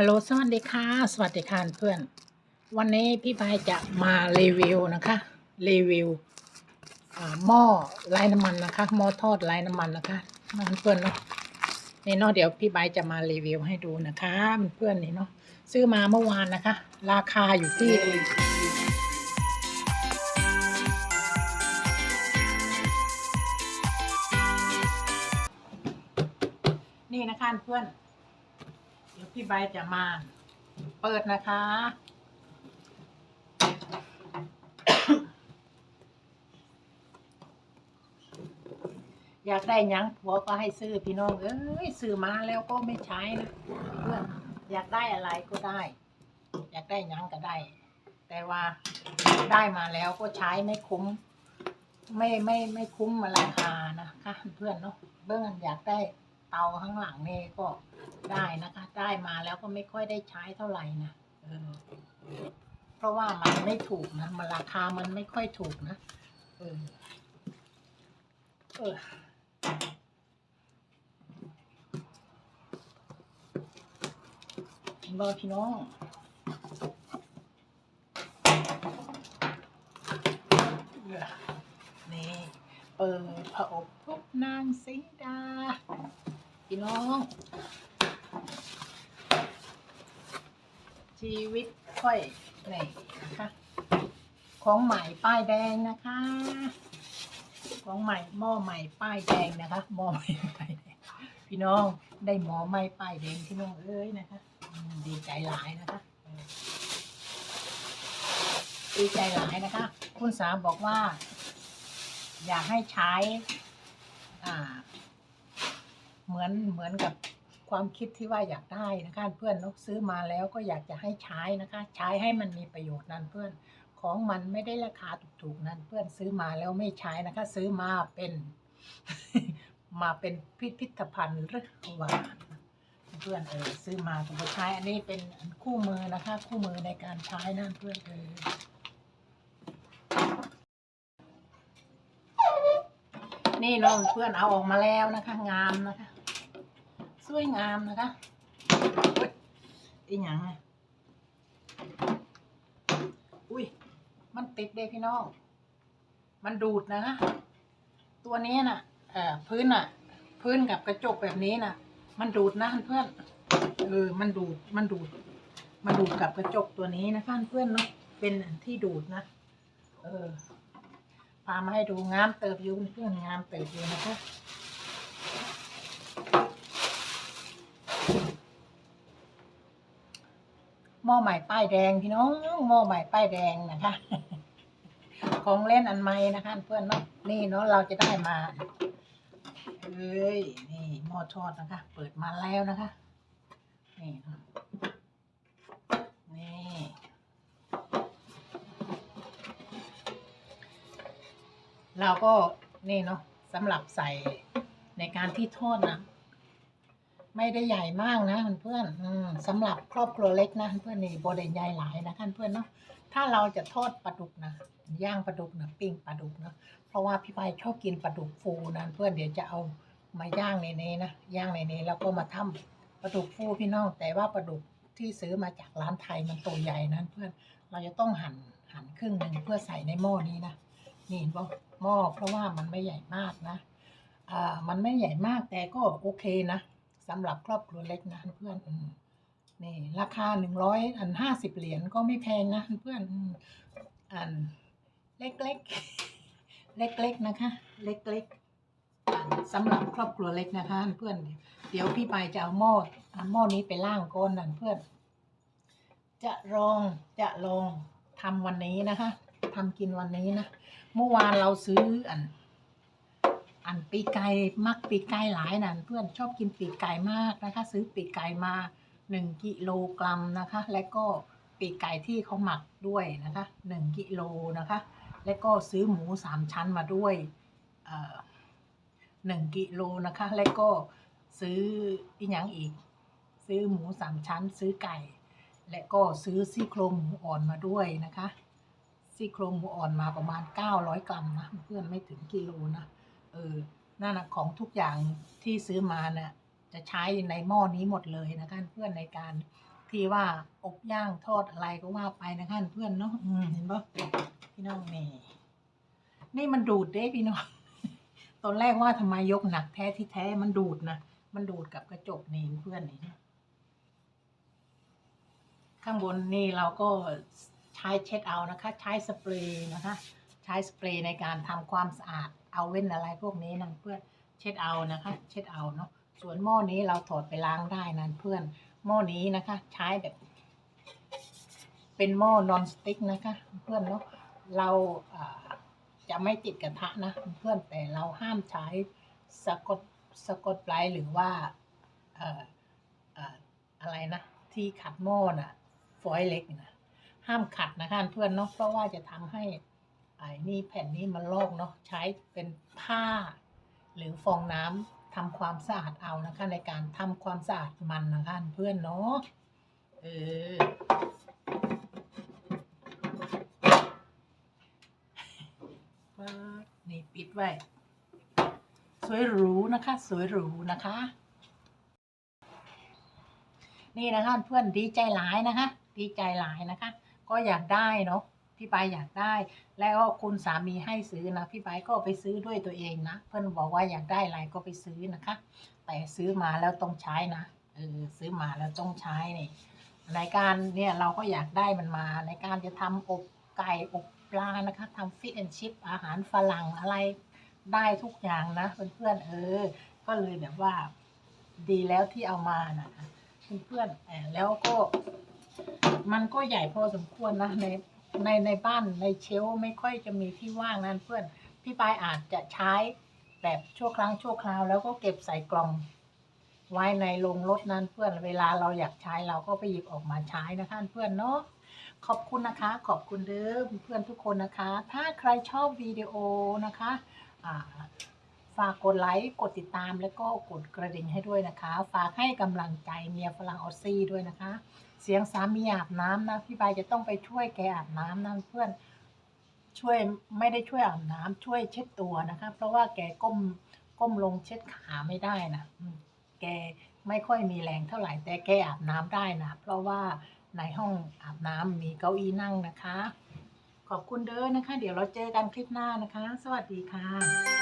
ฮัลโหลสวัสดีค่ะ สวัสดีค่ะเพื่อน วันนี้พี่พายจะมารีวิวนะคะ รีวิวหม้อไร้น้ำมันนะคะ หม้อทอดไร้น้ำมันนะคะน้องเพื่อนเนาะนี่เนาะเดี๋ยวพี่บายจะมารีวิวให้ดูนะคะเพื่อนนี่เนาะซื้อมาเมื่อวานนะคะ ราคาอยู่ที่นี่นะคะเพื่อน พี่ใบจะมา เปิดนะคะ อยากได้ยังผัวก็ให้ซื้อพี่น้อง เอ้ยซื้อมาแล้วก็ไม่ใช้นะเพื่อนอยากได้อะไรก็ได้ อยากได้ยังก็ได้ แต่ว่าได้มาแล้วก็ใช้ไม่คุ้ม ไม่ไม่ไม่คุ้มราคานะคะเพื่อนเนาะเบื้องอยากได้ เตาข้างหลังนี่ก็ได้นะคะ ได้มาแล้วก็ไม่ค่อยได้ใช้เท่าไหร่นะเออเพราะว่ามันไม่ถูกนะมันราคามันไม่ค่อยถูกนะเออเออบอพี่น้องเนี่ เปิดผอบพบนางสีดา พี่น้อง ชีวิตค่อยนี่นะคะ ของใหม่ป้ายแดงนะคะ ของใหม่หม้อใหม่ป้ายแดงนะคะหม้อใหม่ป้ายแดงพี่น้องได้หมอใหม่ป้ายแดงพี่น้องเอ้ยนะคะดีใจหลายนะคะดีใจหลายนะคะ คุณสาบอกว่า อยากให้ใช้ อ่า เหมือนเหมือนกับความคิดที่ว่าอยากได้นะคะเพื่อนนกซื้อมาแล้วก็อยากจะให้ใช้นะคะ ใช้ให้มันมีประโยชน์นั่นเพื่อนของมันไม่ได้ราคาถูกๆนั่นเพื่อนซื้อมาแล้วไม่ใช้นะคะ ซื้อมาเป็น มาเป็นพิพิธภัณฑ์หรือว่าเพื่อนเออซื้อมาก็ไม่ใช้อันนี้เป็นคู่มือนะคะ คู่มือในการใช้นั่นเพื่อนเออนี่น้องเพื่อนเอาออกมาแล้วนะคะ งามนะคะ สวยงามนะคะอุ๊ยอีหยังอะอุ้ย มันติดเด้พี่น้อง มันดูดนะคะ ตัวนี้น่ะเอ่อพื้นน่ะ พื้นกับกระจกแบบนี้น่ะ มันดูดนะเพื่อน เออ มันดูด มันดูด มันดูดกับกระจกตัวนี้นะคะเพื่อนเนาะ เป็นอันที่ดูดนะ เออพามาให้ดูงามเติบอยู่เพื่อนงามเติบอยู่นะคะ หม้อใหม่ป้ายแดงพี่น้องหม้อใหม่ป้ายแดงนะคะ ของเล่นอันใหม่นะคะเพื่อนเนาะนี่เนาะเราจะได้มาเอ้ยนี่หม้อทอดนะคะ เปิดมาแล้วนะคะ นี่นี่เราก็นี่เนาะสำหรับใส่ในการที่ทอดนะ ไม่ได้ใหญ่มากนะเพื่อนๆอืมสำหรับครอบครัวเล็กนะเพื่อนนี่โบได้ใหญ่หลายนะท่านเพื่อนเนาะถ้าเราจะทอดปลาดุกนะย่างปลาดุกนะปิ้งปลาดุกนะเพราะว่าพี่ไปชอบกินปลาดุกฟูนะเพื่อนเดี๋ยวจะเอามาย่างในนี้นะย่างในนี้แล้วก็มาทำปลาดุกฟูพี่น้อง แต่ว่าปลาดุกที่ซื้อมาจากร้านไทยมันตัวใหญ่นะเพื่อนเราจะต้องหั่นหั่นครึ่งหนึ่งเพื่อใส่ในหม้อนี้นะนี่เห็นปะหม้อเพราะว่ามันไม่ใหญ่มากนะอ่ามันไม่ใหญ่มากแต่ก็โอเคนะ สำหรับครอบครัวเล็กนะเพื่อนนี่ราคาหนึ่งร้อยอันห้าสิบเหรียญก็ไม่แพงนะเพื่อนอันเล็กๆ เล็กๆนะคะ เล็กๆันสำหรับครอบครัวเล็กนะคะเพื่อน เดี๋ยวพี่ไปายจะเอาหม้อเอาหม้อนี้ไปล่างก้นนั่นเพื่อน จะลองจะลองทำวันนี้นะคะทำกินวันนี้นะเมื่อวานเราซื้ออัน อันปีกไก่มักปีกไก่หลายนั่นเพื่อนชอบกินปีกไก่มากนะคะ ซื้อปีกไก่มาหนึ่งกิโลกรัมนะคะ และก็ปีกไก่ที่เขาหมักด้วยนะคะหนึ่งกิโลนะคะ และก็ซื้อหมูสามชั้นมาด้วยเอ่อหนึ่งกิโลนะคะ และก็ซื้ออีกอย่างอีก ซื้อหมูสามชั้น ซื้อไก่ และก็ซื้อซี่โครงหมูอ่อนมาด้วยนะคะซี่โครงหมูอ่อนมาประมาณ 900 กรัมนะเพื่อนไม่ถึงกิโลนะ ออนั่นนะของทุกอย่างที่ซื้อมาเนี่ยจะใช้ในหม้อนี้หมดเลยนะคะเพื่อนในการที่ว่าอบย่างทอดอะไรก็ว่าไปนะคะเพื่อนเนาะเห็นปะพี่น้องนี่นี่มันดูดเด้พี่น้องตอนแรกว่าทำไมยกหนักแท้ที่แท้มันดูดนะมันดูดกับกระจกนี่เพื่อนนี่ข้างบนนี่เราก็ใช้เช็ดเอานะคะ ใช้สเปรย์นะคะ ช้สเปรย์ในการทำความสะอาดเอาเว้นอะไรพวกนี้นะเพื่อนเช็ดเอานะคะ เช็ดเอาเนาะส่วนหม้อนี้เราถอดไปล้างได้นะเพื่อนหม้อนี้นะคะ ใช้แบบ เป็นหม้อนอนสติ๊กนะคะ เพื่อนเนาะเราจะไม่ติดกระทะนะเพื่อนแต่เราห้ามใช้สกอตสกอตไบรท์หรือว่าเอ่อเอ่ออะไรนะที่ขัดหม้อน่ะฟอยล์เล็กนะห้ามขัดนะคะเพื่อนเนาะเพราะว่าจะทำให้ ไอ้นี่แผ่นนี้มันลอกเนาะใช้เป็นผ้า หรือฟองน้ำทำความสะอาดเอานะคะ ในการทำความสะอาดมันนะคะเพื่อนเนาะเออนี่ปิดไว้ สวยหรูนะคะ สวยหรูนะคะ นี่นะคะเพื่อนดีใจหลายนะคะ ดีใจหลายนะคะ ก็อยากได้เนาะ พี่ปายอยากได้ แล้วคุณสามีให้ซื้อนะพี่ปายก็ไปซื้อด้วยตัวเองนะ เพื่อนบอกว่าอยากได้อะไรก็ไปซื้อนะคะ แต่ซื้อมาแล้วต้องใช้นะเออซื้อมาแล้วต้องใช้นี่ในการเนี่ยเราก็อยากได้มันมาในการจะทำอบไก่อบปลานะคะทำฟิตแอนชิพอาหารฝรั่งอะไรได้ทุกอย่างนะเพื่อนๆเออ ก็เลยแบบว่าดีแล้วที่เอามานะคะเพื่อนๆเออแล้วก็ มันก็ใหญ่พอสมควรนะใน ในในบ้านในเชลฟ์ไม่ค่อยจะมีที่ว่างนั่นเพื่อน พี่ปายอาจจะใช้แบบชั่วครั้งชั่วคราว แล้วก็เก็บใส่กล่อง ไว้ในโรงรถนั้นเพื่อนเวลาเราอยากใช้เราก็ไปหยิบออกมาใช้นะคะเพื่อนเนาะขอบคุณนะคะ ขอบคุณเด้อเพื่อนทุกคนนะคะ ถ้าใครชอบวิดีโอนะคะฝากกดไลค์กดติดตามแล้วก็กดกระดิ่งให้ด้วยนะคะ ฝากให้กำลังใจเมียฝรั่งออซี่ด้วยนะคะ เสียงสามีอาบน้ำนะพี่ใบายจะต้องไปช่วยแกอาบน้ำนะเพื่อนช่วยไม่ได้ช่วยอาบน้ำช่วยเช็ดตัวนะคะ เพราะว่าแกก้มก้มลงเช็ดขาไม่ได้นะแกไม่ค่อยมีแรงเท่าไหร่แต่แกอาบน้ำได้นะเพราะว่าในห้องอาบน้ำมีเก้าอี้นั่งนะคะ ขอบคุณเด้อนะคะ เดี๋ยวเราเจอกันคลิปหน้านะคะ สวัสดีค่ะ